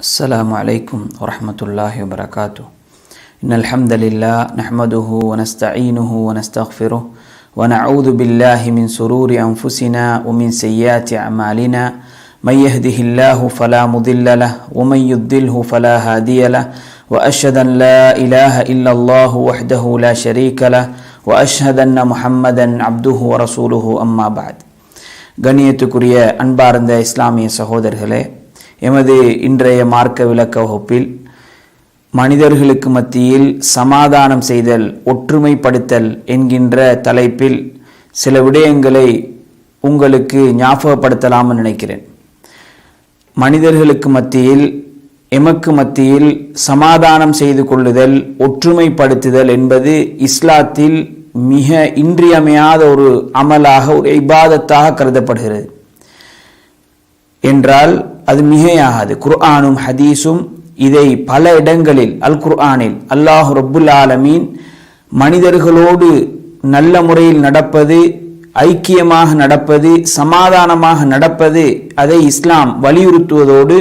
السلام عليكم ورحمة الله وبركاته. إن الحمد لله نحمده ونستعينه ونستغفره ونعوذ بالله من سرور أنفسنا ومن سيئات أعمالنا. من يهده الله فلا مضل له ومن يضله فلا هادي له. وأشهد أن لا إله إلا الله وحده لا شريك له. وأشهد أن محمدا عبده ورسوله أما بعد. கண்ணியத்துக்குரிய إسلامي سهودر هلي எமது இன்றைய மார்க்க விளக்க வகுப்பில் மனிதர்களுக்கு மத்தியில் சமாதானம் செய்தல் ஒற்றுமைப்படுத்தல் என்கின்ற தலைப்பில் சில விடயங்களை உங்களுக்கு ஞாபகப்படுத்தலாம்னு நினைக்கிறேன். மனிதர்களுக்கு மத்தியில் எமக்கு மத்தியில் சமாதானம் செய்து கொள்ளுதல் ஒற்றுமைப்படுத்துதல் என்பது இஸ்லாத்தில் மிக இன்றியமையாத ஒரு அமலாக ஒரு இபாதத்தாக கருதப்படுகிறது. என்றால் அது மிகையாகாது. குர்ஆனும் ஹதீஸும் இதை பல இடங்களில் அல் குர்ஆனில் அல்லாஹு ரப்புல் ஆலமீன் மனிதர்களோடு நல்ல முறையில் நடப்பது ஐக்கியமாக நடப்பது சமாதானமாக நடப்பது அதை இஸ்லாம் வலியுறுத்துவதோடு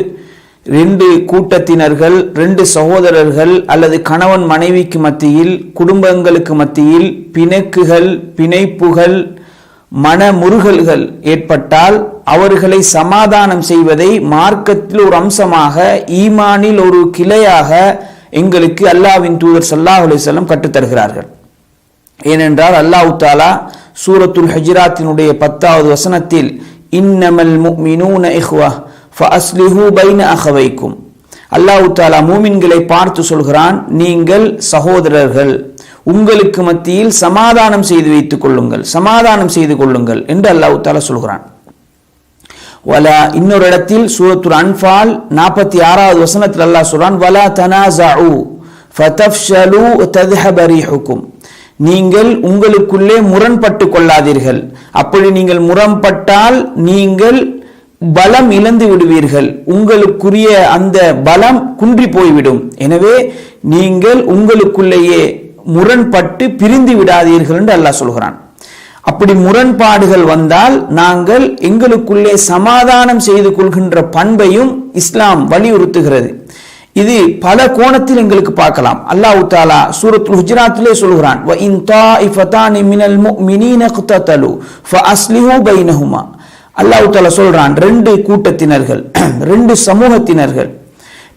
ரெண்டு கூட்டத்தினர்கள் ரெண்டு சகோதரர்கள் அல்லது கணவன் மனைவிக்கு மத்தியில் குடும்பங்களுக்கு மத்தியில் பிணக்குகள் பிணைப்புகள் மன முருகல்கள் ஏற்பட்டால் அவர்களை சமாதானம் செய்வதை மார்க்கத்தில் ஒரு அம்சமாக ஈமானில் ஒரு கிளையாக எங்களுக்கு அல்லாவின் தூதர் சல்லாஹ் அலிசல்லம் கற்றுத்தருகிறார்கள் ஏனென்றால் அல்லாஹு தாலா சூரத்துல் ஹஜ்ராத்தினுடைய பத்தாவது வசனத்தில் இன்னமல் முக்மினூன இஹ்வா ஃபஸ்லிஹூ பைன அகவைக்கும் அல்லாஹு தாலா மூமின்களை பார்த்து சொல்கிறான் நீங்கள் சகோதரர்கள் உங்களுக்கு மத்தியில் சமாதானம் செய்து வைத்துக் கொள்ளுங்கள் சமாதானம் செய்து கொள்ளுங்கள் என்று அல்லாஹு தாலா சொல்கிறான். வலா இன்னொரு இடத்தில் சூரத்துல் அன்பால் நாற்பத்தி ஆறாவது வசனத்தில் அல்லாஹ் சொல்றான் வலா தனாசு ஃபதஃப்ஷலு தத்ஹபரிஹுக்கும் நீங்கள் உங்களுக்குள்ளே முரண்பட்டு கொள்ளாதீர்கள். அப்படி நீங்கள் முரண்பட்டால் நீங்கள் பலம் இழந்து விடுவீர்கள். உங்களுக்குரிய அந்த பலம் குன்றி போய்விடும். எனவே நீங்கள் உங்களுக்குள்ளேயே முரண்பட்டு பிரிந்து விடாதீர்கள் என்று அல்லாஹ் சொல்கிறான். அப்படி முரண்பாடுகள் வந்தால் நாங்கள் எங்களுக்குள்ளே சமாதானம் செய்து கொள்கின்ற பண்பையும் இஸ்லாம் வலியுறுத்துகிறது. இது பல கோணத்தில் எங்களுக்கு பார்க்கலாம். அல்லாஹ் தாலா சூரத் ஹுஜராத்திலே சொல்கிறான் வ இன் தாஇஃபதானி மினல் முஃமினீன குத்ததலு ஃபஅஸ்லிஹு பைனஹுமா. அல்லாஹ் தாலா சொல்றான் ரெண்டு கூட்டத்தினர்கள் ரெண்டு சமூகத்தினர்கள்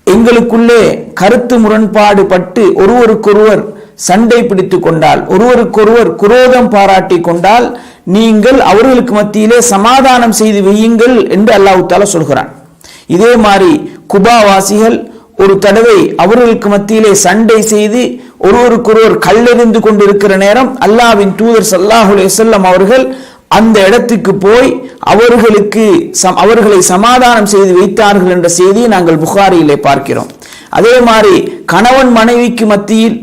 எங்களுக்குள்ளே கருத்து முரண்பாடு பட்டு ஒருவருக்கொருவர் சண்டை பிடித்து கொண்டால் ஒருவருக்கொருவர் குரோதம் பாராட்டி கொண்டால் நீங்கள் அவர்களுக்கு மத்தியிலே சமாதானம் செய்து வையுங்கள் என்று அல்லாஹு தாலா சொல்கிறான். இதே மாதிரி குபாவாசிகள் ஒரு தடவை அவர்களுக்கு மத்தியிலே சண்டை செய்து ஒருவருக்கொருவர் கல்லெறிந்து கொண்டிருக்கிற நேரம் அல்லாவின் தூதர் சல்லாஹுலே செல்லம் அவர்கள் அந்த இடத்துக்கு போய் அவர்களுக்கு அவர்களை சமாதானம் செய்து வைத்தார்கள் என்ற செய்தியை நாங்கள் புகாரியிலே பார்க்கிறோம். அதே மாதிரி கணவன் மனைவிக்கு மத்தியில்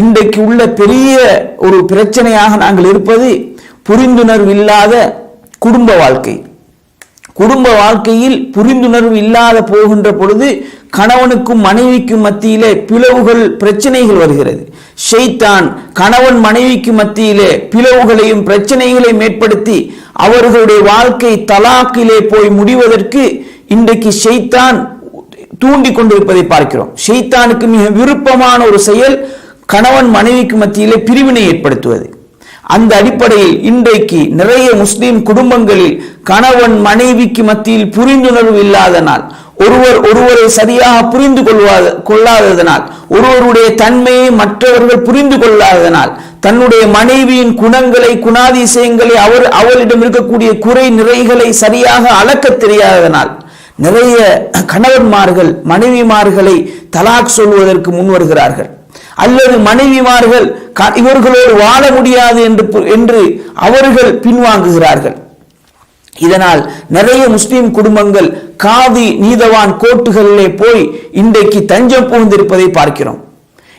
இன்றைக்கு உள்ள பெரிய ஒரு பிரச்சனையாக நாங்கள் இருப்பது புரிந்துணர்வு இல்லாத குடும்ப வாழ்க்கை. குடும்ப வாழ்க்கையில் புரிந்துணர்வு இல்லாத போகின்ற பொழுது கணவனுக்கும் மனைவிக்கும் மத்தியிலே பிளவுகள் பிரச்சனைகள் வருகிறது. ஷெய்தான் கணவன் மனைவிக்கு மத்தியிலே பிளவுகளையும் பிரச்சனைகளையும் ஏற்படுத்தி அவர்களுடைய வாழ்க்கை தலாக்கிலே போய் முடிவதற்கு இன்றைக்கு ஷெய்தான் தூண்டி கொண்டிருப்பதை பார்க்கிறோம். ஷெய்தானுக்கு மிக விருப்பமான ஒரு செயல் கணவன் மனைவிக்கு மத்தியிலே பிரிவினை ஏற்படுத்துவது. அந்த அடிப்படையில் இன்றைக்கு நிறைய முஸ்லிம் குடும்பங்களில் கணவன் மனைவிக்கு மத்தியில் புரிந்துணர்வு இல்லாதனால் ஒருவர் ஒருவரை சரியாக புரிந்து கொள்வாத கொள்ளாததனால் ஒருவருடைய தன்மையை மற்றவர்கள் புரிந்து கொள்ளாததனால் தன்னுடைய மனைவியின் குணங்களை குணாதிசயங்களை அவர் அவளிடம் இருக்கக்கூடிய குறை நிறைகளை சரியாக அளக்க தெரியாததனால் நிறைய கணவன்மார்கள் மனைவிமார்களை தலாக் சொல்வதற்கு முன் வருகிறார்கள் அல்லது மனைவிமார்கள் இவர்களோடு வாழ முடியாது என்று என்று அவர்கள் பின்வாங்குகிறார்கள். இதனால் நிறைய முஸ்லிம் குடும்பங்கள் காதி நீதவான் கோர்ட்டுகளிலே போய் இன்றைக்கு தஞ்சம் புகுந்திருப்பதை பார்க்கிறோம்.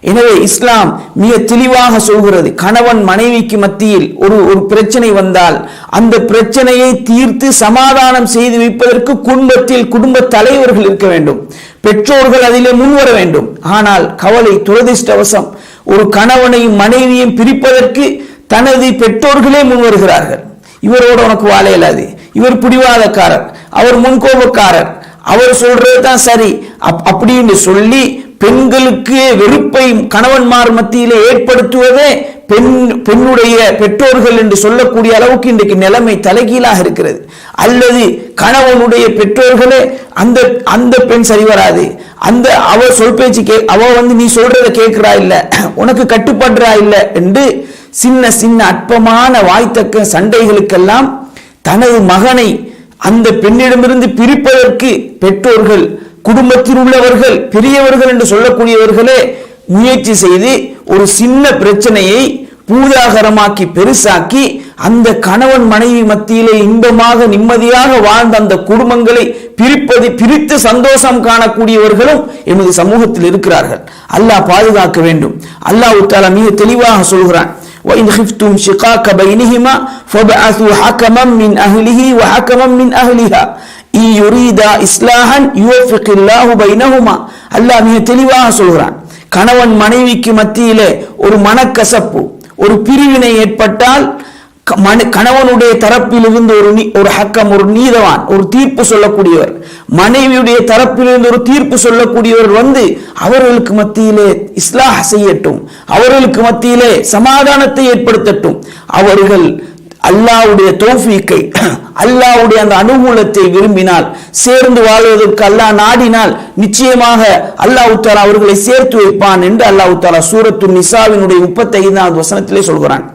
எனவே இஸ்லாம் மிக தெளிவாக சொல்கிறது. கணவன் மனைவிக்கு மத்தியில் ஒரு ஒரு பிரச்சனை வந்தால் அந்த பிரச்சனையை தீர்த்து சமாதானம் செய்து வைப்பதற்கு குடும்பத்தில் குடும்ப தலைவர்கள் இருக்க வேண்டும். பெற்றோர்கள் அதிலே முன்வர வேண்டும். ஆனால் கவலை துரதிருஷ்டவசம் ஒரு கணவனையும் மனைவியையும் பிரிப்பதற்கு தனது பெற்றோர்களே முன்வருகிறார்கள். இவரோட உனக்கு வாழ இயலாது இவர் பிடிவாதக்காரர். அவர் முன்கோபக்காரர். அவர் சொல்றது தான் சரி. அப்- அப்படின்னு சொல்லி பெண்களுக்கு வெறுப்பை கணவன்மார் மத்தியிலே ஏற்படுத்துவதே பெண் பெண்ணுடைய பெற்றோர்கள் என்று சொல்லக்கூடிய அளவுக்கு இன்றைக்கு நிலைமை தலைகீழாக இருக்கிறது. அல்லது கணவனுடைய பெற்றோர்களே அந்த அந்த பெண் சரி வராது. அந்த அவ சொல் பேச்சு கே அவ வந்து நீ சொல்றத கேட்கிறா இல்ல உனக்கு கட்டுப்படுறா இல்ல என்று சின்ன சின்ன அற்பமான வாய்த்தக்க சண்டைகளுக்கெல்லாம் தனது மகனை அந்த பெண்ணிடமிருந்து பிரிப்பதற்கு பெற்றோர்கள் குடும்பத்தில் உள்ளவர்கள் பெரியவர்கள் என்று சொல்லக்கூடியவர்களே முயற்சி செய்து ஒரு சின்ன பிரச்சனையை பூஜாகரமாக்கி பெருசாக்கி அந்த கணவன் மனைவி மத்தியிலே இன்பமாக நிம்மதியாக வாழ்ந்த அந்த குடும்பங்களை பிரிப்பது பிரித்து சந்தோஷம் காணக்கூடியவர்களும் எமது சமூகத்தில் இருக்கிறார்கள். அல்லாஹ் பாதுகாக்க வேண்டும். அல்லாஹ் உத்தாலா மிக தெளிவாக சொல்கிறான். وإن خفتم شقاق بينهما فابعثوا حكما من أهله وحكما من أهلها إن يريدا إصلاحا يوفق الله بينهما அல்லாஹ் மிக தெளிவாக சொல்கிறான் கணவன் மனைவிக்கு மத்தியிலே ஒரு மனக்கசப்பு ஒரு பிரிவினை ஏற்பட்டால் க- மன- கணவனுடைய தரப்பிலிருந்து ஒரு நீ- ஒரு ஹக்கம் ஒரு நீதவான் ஒரு தீர்ப்பு சொல்லக்கூடியவர். மனைவியுடைய தரப்பிலிருந்து ஒரு தீர்ப்பு சொல்லக்கூடியவர் வந்து அவர்களுக்கு மத்தியிலே இஸ்லாஹ் செய்யட்டும். அவர்களுக்கு மத்தியிலே சமாதானத்தை ஏற்படுத்தட்டும். அவர்கள் அல்லாஹ்வுடைய தோஃபீக்கை அல்லாஹ்வுடைய அந்த அனுகூலத்தை விரும்பினால் சேர்ந்து வாழ்வதற்கு அல்லாஹ் நாடினால் நிச்சயமாக அல்லாஹ் தாலா அவர்களை சேர்த்து வைப்பான் என்று அல்லாஹ் தாலா சூரத்து நிசாவினுடைய முப்பத்தி ஐந்தாவது வசனத்திலே சொல்கிறான்.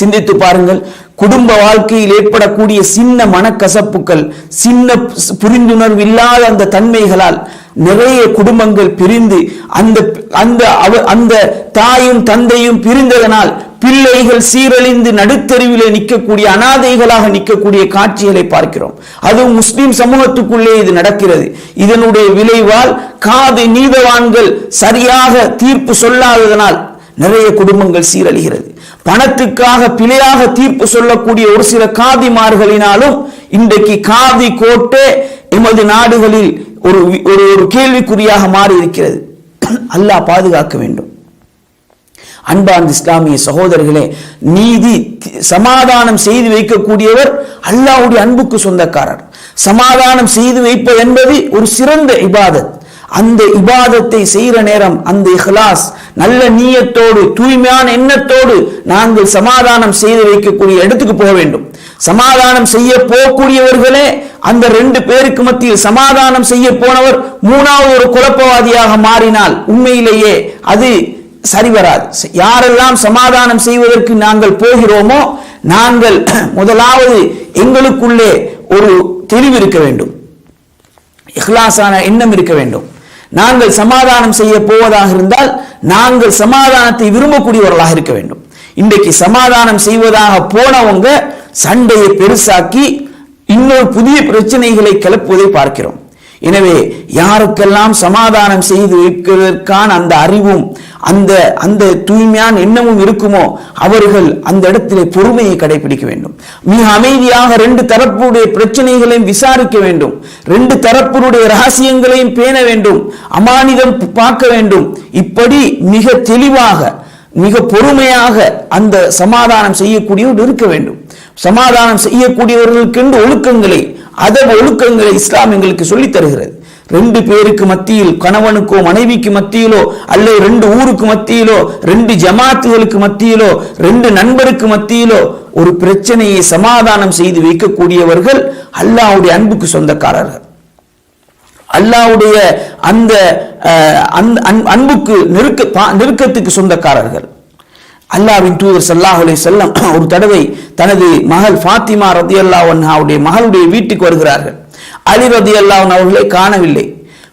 சிந்தித்து பாருங்கள். குடும்ப வாழ்க்கையில் ஏற்படக்கூடிய சின்ன மனக்கசப்புகள் சின்ன புரிந்துணர்வு இல்லாத அந்த தன்மைகளால் நிறைய குடும்பங்கள் பிரிந்து அந்த அந்த அந்த தாயும் தந்தையும் பிரிந்ததனால் பிள்ளைகள் சீரழிந்து நடுத்தெருவிலே நிற்கக்கூடிய அனாதைகளாக நிற்கக்கூடிய காட்சிகளை பார்க்கிறோம். அதுவும் முஸ்லிம் சமூகத்துக்குள்ளே இது நடக்கிறது. இதனுடைய விளைவால் காது நீதவான்கள் சரியாக தீர்ப்பு சொல்லாததனால் நிறைய குடும்பங்கள் சீரழிகிறது. பணத்துக்காக பிழையாக தீர்ப்பு சொல்லக்கூடிய ஒரு சில காதிமார்களினாலும் இன்றைக்கு காதி கோட்டே எமது நாடுகளில் ஒரு ஒரு ஒரு கேள்விக்குறியாக மாறி இருக்கிறது அல்லாஹ் பாதுகாக்க வேண்டும். அன்பான் இஸ்லாமிய சகோதரர்களே நீதி சமாதானம் செய்து வைக்கக்கூடியவர் அல்லாஹ்வுடைய அன்புக்கு சொந்தக்காரர். சமாதானம் செய்து வைப்பது என்பது ஒரு சிறந்த இபாதத். அந்த இபாதத்தை செய்கிற நேரம் அந்த இஹ்லாஸ் நல்ல நீயத்தோடு தூய்மையான எண்ணத்தோடு நாங்கள் சமாதானம் செய்து வைக்கக்கூடிய இடத்துக்கு போக வேண்டும். சமாதானம் செய்ய போகக்கூடியவர்களே அந்த ரெண்டு பேருக்கு மத்தியில் சமாதானம் செய்ய போனவர் மூணாவது ஒரு குழப்பவாதியாக மாறினால் உண்மையிலேயே அது சரிவராது. யாரெல்லாம் சமாதானம் செய்வதற்கு நாங்கள் போகிறோமோ நாங்கள் முதலாவது எங்களுக்குள்ளே ஒரு தெளிவு இருக்க வேண்டும். இஹ்லாஸான எண்ணம் இருக்க வேண்டும். நாங்கள் சமாதானம் செய்ய போவதாக இருந்தால் நாங்கள் சமாதானத்தை விரும்பக்கூடியவர்களாக இருக்க வேண்டும். இன்றைக்கு சமாதானம் செய்வதாக போனவங்க சண்டையை பெருசாக்கி இன்னொரு புதிய பிரச்சனைகளை கிளப்புவதை பார்க்கிறோம். எனவே யாருக்கெல்லாம் சமாதானம் செய்து வைப்பதற்கான அந்த அறிவும் அந்த அந்த தூய்மையான எண்ணமும் இருக்குமோ அவர்கள் அந்த இடத்திலே பொறுமையை கடைபிடிக்க வேண்டும். மிக அமைதியாக ரெண்டு தரப்புடைய பிரச்சனைகளையும் விசாரிக்க வேண்டும். ரெண்டு தரப்பினுடைய ரகசியங்களையும் பேண வேண்டும். அமானிதம் பார்க்க வேண்டும். இப்படி மிக தெளிவாக மிக பொறுமையாக அந்த சமாதானம் செய்யக்கூடியவர் இருக்க வேண்டும். சமாதானம் செய்யக்கூடியவர்களுக்கென்று ஒழுக்கங்களை அதவ ஒழுக்கங்களை இஸ்லாம் எங்களுக்கு சொல்லித் தருகிறது. ரெண்டு பேருக்கு மத்தியில் கணவனுக்கோ மனைவிக்கு மத்தியிலோ அல்லது ரெண்டு ஊருக்கு மத்தியிலோ ரெண்டு ஜமாத்துகளுக்கு மத்தியிலோ ரெண்டு நண்பருக்கு மத்தியிலோ ஒரு பிரச்சனையை சமாதானம் செய்து வைக்கக்கூடியவர்கள் அல்லாஹ்வுடைய அன்புக்கு சொந்தக்காரர்கள். அல்லாவுடைய அந்த அன்புக்கு நெருக்க பா- நெருக்கத்துக்கு சொந்தக்காரர்கள். அல்லாஹ்வின் தூதர் சல்லாஹுலே செல்லம் ஒரு தடவை தனது மகள் ஃபாத்திமா ரதி அல்லாவுடைய மகளுடைய வீட்டுக்கு வருகிறார்கள். அலி ரதி அல்லாவன் அவர்களை காணவில்லை.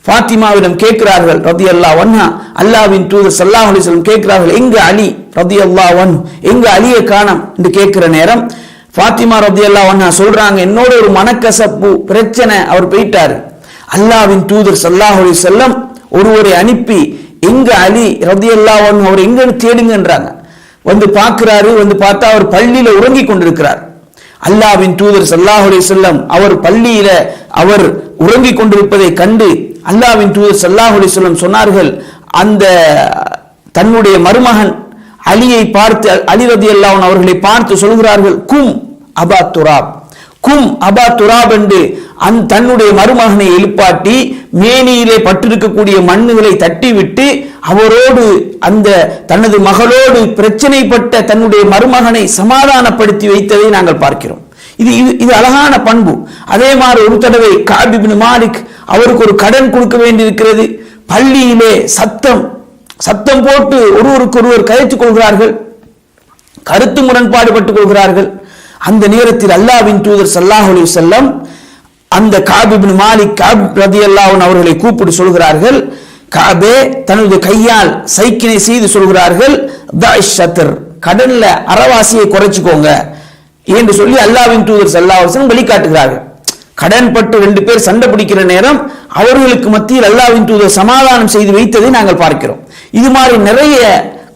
ஃபாத்திமாவிடம் கேட்கிறார்கள் ரதி அல்லா ஒன்னா அல்லாஹ்வின் தூதர் ஸல்லல்லாஹு செல்லம் கேட்கிறார்கள் எங்க அலி ரதி அல்லா ஒன் எங்க அலியை காணம்? என்று கேட்கிற நேரம் ஃபாத்திமா ரதி அல்லா ஒன்னா சொல்றாங்க என்னோட ஒரு மனக்கசப்பு பிரச்சனை அவர் போயிட்டாரு. அல்லாஹ்வின் தூதர் ஸல்லல்லாஹு செல்லம் ஒருவரை அனுப்பி எங்க அலி ரதியல்லாஹு அன்ஹு அவர் எங்கன்னு தேடுங்கன்றாங்க. வந்து பார்க்கிறாரு வந்து பார்த்தா அவர் பள்ளியில உறங்கி கொண்டிருக்கிறார். அல்லாவின் தூதர் சல்லாஹுலே செல்லம் அவர் பள்ளியில அவர் உறங்கிக் கொண்டிருப்பதை கண்டு அல்லாஹ்வின் தூதர் சல்லாஹுலே செல்லம் சொன்னார்கள் அந்த தன்னுடைய மருமகன் அலியை பார்த்து அலி ரதி அல்லாவன் அவர்களை பார்த்து சொல்கிறார்கள் கும் அபா துராப். கும் அபா துராப் என்று அந் தன்னுடைய மருமகனை எழுப்பாட்டி மேனியிலே பட்டிருக்கக்கூடிய மண்ணுகளை தட்டிவிட்டு அவரோடு அந்த தனது மகளோடு பிரச்சனைப்பட்ட தன்னுடைய மருமகனை சமாதானப்படுத்தி வைத்ததை நாங்கள் பார்க்கிறோம். இது இது இது அழகான பண்பு. அதே மாதிரி ஒரு தடவை காபிபின் மாலிக் அவருக்கு ஒரு கடன் கொடுக்க வேண்டியிருக்கிறது. பள்ளியிலே சத்தம் சத்தம் போட்டு ஒருவருக்கு ஒருவர் கதைத்துக் கொள்கிறார்கள். கருத்து முரண்பாடுபட்டுக் கொள்கிறார்கள். அந்த நேரத்தில் அல்லாவின் தூதர் சல்லாஹ் அலி செல்லம் அந்த காபிபின் மாலிக் காப் ரதி அல்லாஹன் அவர்களை கூப்பிட்டு சொல்கிறார்கள் காபே தனது கையால் சைக்கினை செய்து சொல்கிறார்கள் தாஷ் சத்தர் கடன்ல அறவாசியை குறைச்சிக்கோங்க என்று சொல்லி அல்லாவின் தூதர் சல்லாஹன் வழிகாட்டுகிறார்கள். கடன் பட்டு ரெண்டு பேர் சண்டை பிடிக்கிற நேரம் அவர்களுக்கு மத்தியில் அல்லாவின் தூதர் சமாதானம் செய்து வைத்ததை நாங்கள் பார்க்கிறோம். இது மாதிரி நிறைய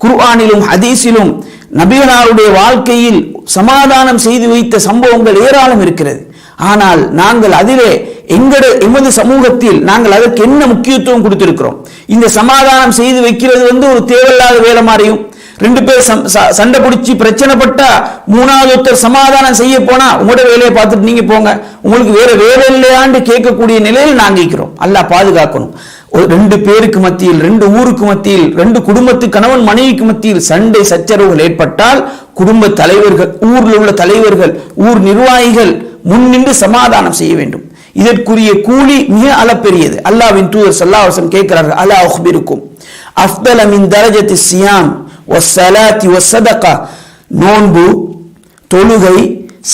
குர்ஆனிலும் ஹதீஸிலும் நபிகளாருடைய வாழ்க்கையில் சமாதானம் செய்து வைத்த சம்பவங்கள் ஏராளம் இருக்கிறது. ஆனால் நாங்கள் அதிலே எங்கட எமது சமூகத்தில் நாங்கள் அதற்கு என்ன முக்கியத்துவம் கொடுத்திருக்கிறோம்? இந்த சமாதானம் செய்து வைக்கிறது வந்து ஒரு தேவையில்லாத வேலை மாதிரியும் ரெண்டு பேர் சம்- ச- சண்டை பிடிச்சி பிரச்சனை பட்டா மூணாவது ஒருத்தர் சமாதானம் செய்ய போனா உங்களோட வேலையை பார்த்துட்டு நீங்க போங்க. உங்களுக்கு வேற வேலை இல்லையான்னு கேட்கக்கூடிய நிலையில் நாங்க இருக்கிறோம். பாதுகாக்கணும். ரெண்டு பேருக்கு மத்தியில் ரெண்டு ஊருக்கு மத்தியில் ரெண்டு குடும்பத்து கணவன் மனைவிக்கு மத்தியில் சண்டை சச்சரவுகள் ஏற்பட்டால் குடும்ப தலைவர்கள் ஊரில் உள்ள தலைவர்கள் ஊர் நிர்வாகிகள் முன்னின்று சமாதானம் செய்ய வேண்டும். இதற்குரிய கூலி மிக அளப்பெரியது. அல்லாவின் தூதர் சல்லாஹம் கேட்கிறார்கள் அல்லா அஹ்பிருக்கும் அஃதல மின் சியான் சியாம் ஒஸ்ஸலாத்தி ஒஸ்ஸதகா நோன்பு தொழுகை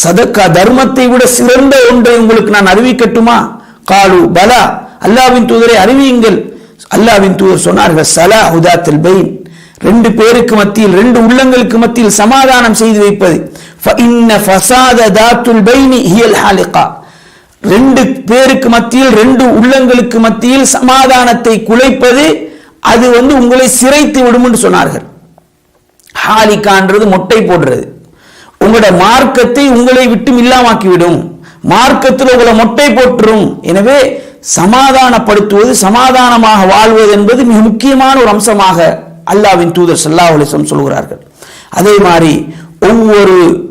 சதக்கா தர்மத்தை விட சிறந்த ஒன்றை உங்களுக்கு நான் அறிவிக்கட்டுமா? காலு பலா. அல்லாவின் தூதரை அறிவியுங்கள். அல்லாவின் தூதர் சொன்னார்கள் சலா ஹுதா தெல்பைன் ரெண்டு பேருக்கு மத்தியில் ரெண்டு உள்ளங்களுக்கு மத்தியில் சமாதானம் செய்து வைப்பது. ரெண்டு பேருக்கு மத்தியில் ரெண்டு உள்ளங்களுக்கு மத்தியில் சமாதானத்தை குலைப்பது அது வந்து உங்களை சிறைத்து விடும் என்று சொன்னார்கள். ஹாலிகான்றது மொட்டை போடுறது. உங்களோட மார்க்கத்தை உங்களை விட்டு இல்லாமாக்கிவிடும். மார்க்கத்தில் உங்களை மொட்டை போட்டுரும். எனவே சமாதானப்படுத்துவது சமாதானமாக வாழ்வது என்பது மிக முக்கியமான ஒரு அம்சமாக அல்லாவின் தூதர் சல்லா அலிசம் சொல்கிறார்கள். அதே மாதிரி ஒவ்வொரு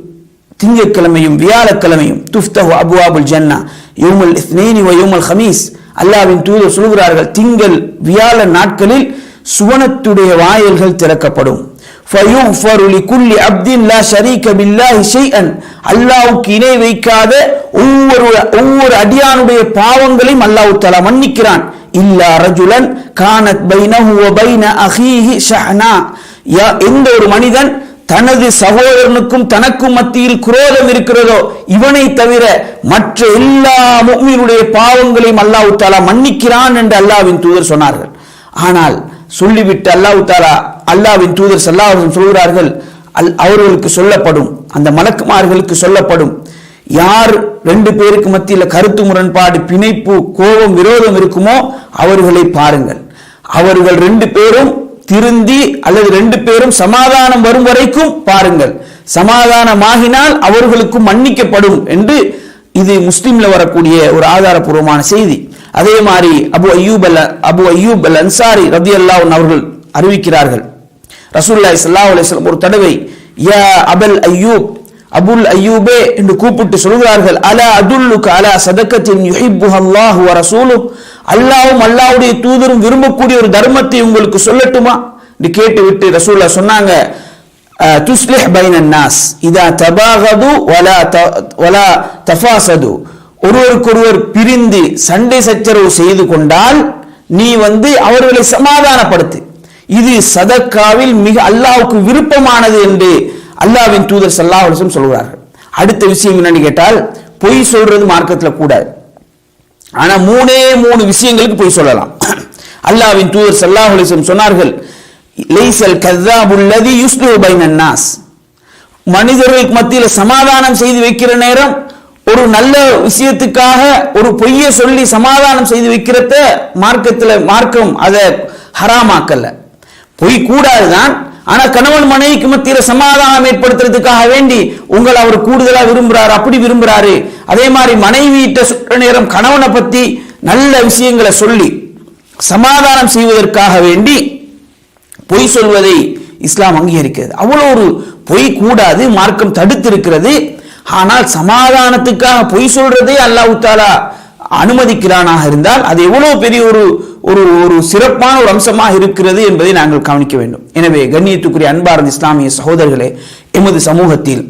திங்கட்கிழமையும் வியாழக்கிழமையும் துஃப்தஹு அபுவாபுல் ஜன்னா யௌமுல் இஸ்னைனி வ ஹமீஸ் அல்லாஹ்வின் தூதர் சொல்கிறார்கள் திங்கள் வியாழ நாட்களில் சுவனத்துடைய வாயில்கள் திறக்கப்படும். அல்லாவுக்கு இணை வைக்காத ஒவ்வொரு ஒவ்வொரு அடியானுடைய பாவங்களையும் அல்லாஹு தலா மன்னிக்கிறான். இல்லா ரஜுலன் கானத் பைனஹு வ பைன அஹீஹி ஷஹனா. எந்த ஒரு மனிதன் தனது சகோதரனுக்கும் தனக்கும் மத்தியில் குரோதம் இருக்கிறதோ இவனை தவிர மற்ற எல்லா முக்மீனுடைய பாவங்களையும் அல்லாஹு தாலா மன்னிக்கிறான் என்று அல்லாவின் தூதர் சொன்னார்கள். ஆனால் சொல்லிவிட்டு அல்லாஹ் தாலா அல்லாஹ்வின் தூதர் சல்லா அவர்கள் சொல்கிறார்கள் அல் அவர்களுக்கு சொல்லப்படும் அந்த மலக்குமார்களுக்கு சொல்லப்படும். யார் ரெண்டு பேருக்கு மத்தியில் கருத்து முரண்பாடு பிணைப்பு கோபம் விரோதம் இருக்குமோ அவர்களை பாருங்கள். அவர்கள் ரெண்டு பேரும் திருந்தி அல்லது ரெண்டு பேரும் சமாதானம் வரும் வரைக்கும் பாருங்கள். சமாதானமாகினால் அவர்களுக்கும் மன்னிக்கப்படும் என்று இது முஸ்லீம்ல வரக்கூடிய ஒரு ஆதாரபூர்வமான செய்தி. அதே மாதிரி அபு அய்யூப் அல் அபு அய்யூப் அல் அன்சாரி ரதி அவர்கள் அறிவிக்கிறார்கள். ரசூலுல்லாஹி சல்லா அலைஹி ஒரு தடவை யா அபல் அய்யூப் அபுல் அய்யூபே என்று கூப்பிட்டு சொல்கிறார்கள் அலா அதுல்லுக்கு அலா சதக்கத்தின் யுஹிப்பு அல்லாஹு ரசூலும் அல்லாவும் அல்லாவுடைய அல்லாஹ்வுடைய தூதரும் விரும்பக்கூடிய ஒரு தர்மத்தை உங்களுக்கு சொல்லட்டுமா? என்று கேட்டுவிட்டு ரசூல்லா சொன்னாங்க அஹ், துஸ்லிஹ் பைன நாஸ் இதா தபாகது வலா த- வலா தஃபாசது. ஒருவருக்கொருவர் பிரிந்து சண்டை சச்சரவு செய்து கொண்டால் நீ வந்து அவர்களை சமாதானப்படுத்து. இது சதக்காவில் மிக அல்லாவுக்கு விருப்பமானது என்று அல்லாஹ்வின் தூதர் ஸல்லல்லாஹு அலைஹி சொல்கிறார்கள் அடுத்த விஷயம் என்னன்னு கேட்டால் பொய் சொல்றது மார்க்கத்தில் கூடாது. ஆனால் மூணே மூணு விஷயங்களுக்கு பொய் சொல்லலாம். அல்லாவின் தூதர் ஸல்லல்லாஹு அலைஹி சொன்னார்கள் லைசல் கذாபுல் யுஸ்லு பைனன் நாஸ். மனிதர்களுக்கு மத்தியில் சமாதானம் செய்து வைக்கிற நேரம் ஒரு நல்ல விஷயத்துக்காக ஒரு பொய்யை சொல்லி சமாதானம் செய்து வைக்கிறத மார்க்கத்தில் மார்க்கம் அதை ஹராமாக்கல்ல பொய் கூடாதுதான் ஆனா கணவன் மனைவிக்கு மத்தியில் சமாதானம் ஏற்படுத்துறதுக்காக வேண்டி உங்களை அவர் கூடுதலா விரும்புறாரு அப்படி விரும்புறாரு. அதே மாதிரி மனைவியிட்ட சுற்ற நேரம் கணவனை பத்தி நல்ல விஷயங்களை சொல்லி சமாதானம் செய்வதற்காக வேண்டி பொய் சொல்வதை இஸ்லாம் அங்கீகரிக்கிறது. அவ்வளோ ஒரு பொய் கூடாது மார்க்கம் தடுத்திருக்கிறது. ஆனால் சமாதானத்துக்காக பொய் சொல்றதே அல்லாஹ் தாலா அனுமதிக்கிறானாக இருந்தால் அது எவ்வளவு பெரிய ஒரு ஒரு ஒரு சிறப்பான ஒரு அம்சமாக இருக்கிறது என்பதை நாங்கள் கவனிக்க வேண்டும். எனவே கண்ணியத்துக்குரிய அன்பார்ந்த இஸ்லாமிய சகோதரர்களே எமது சமூகத்தில்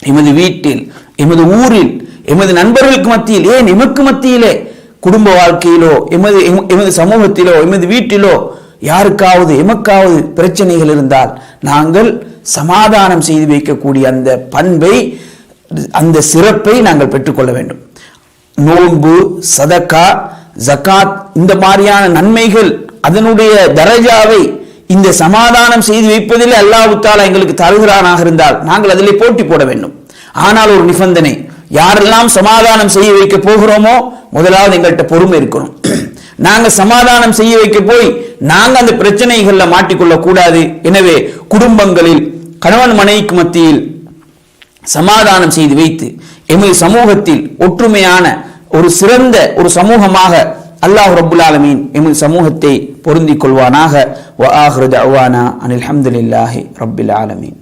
எமது வீட்டில் எமது ஊரில் எமது நண்பர்களுக்கு மத்தியில் ஏன் எமக்கு மத்தியிலே குடும்ப வாழ்க்கையிலோ எமது எமது சமூகத்திலோ எமது வீட்டிலோ யாருக்காவது எமக்காவது பிரச்சனைகள் இருந்தால் நாங்கள் சமாதானம் செய்து வைக்கக்கூடிய அந்த பண்பை அந்த சிறப்பை நாங்கள் பெற்றுக்கொள்ள வேண்டும். நோன்பு சதக்கா ஜகாத் இந்த மாதிரியான நன்மைகள் அதனுடைய தரஜாவை இந்த சமாதானம் செய்து வைப்பதில் அல்லாவுத்தாலா எங்களுக்கு தருகிறானாக இருந்தால் நாங்கள் அதிலே போட்டி போட வேண்டும். ஆனால் ஒரு நிபந்தனை யாரெல்லாம் சமாதானம் செய்ய வைக்க போகிறோமோ முதலாவது எங்கள்கிட்ட பொறுமை இருக்கணும். நாங்கள் சமாதானம் செய்ய வைக்க போய் நாங்கள் அந்த பிரச்சனைகளில் மாட்டிக்கொள்ளக்கூடாது. எனவே குடும்பங்களில் கணவன் மனைவிக்கு மத்தியில் சமாதானம் செய்து வைத்து எமது சமூகத்தில் ஒற்றுமையான ஒரு சிறந்த ஒரு சமூகமாக அல்லாஹ் ரபுல் ஆலமீன் எமது சமூகத்தை பொருந்திக் கொள்வானாக. வ ஆஹிரு அவானா அனில் ஹம்துலில்லாஹி ரபுல் ஆலமீன்.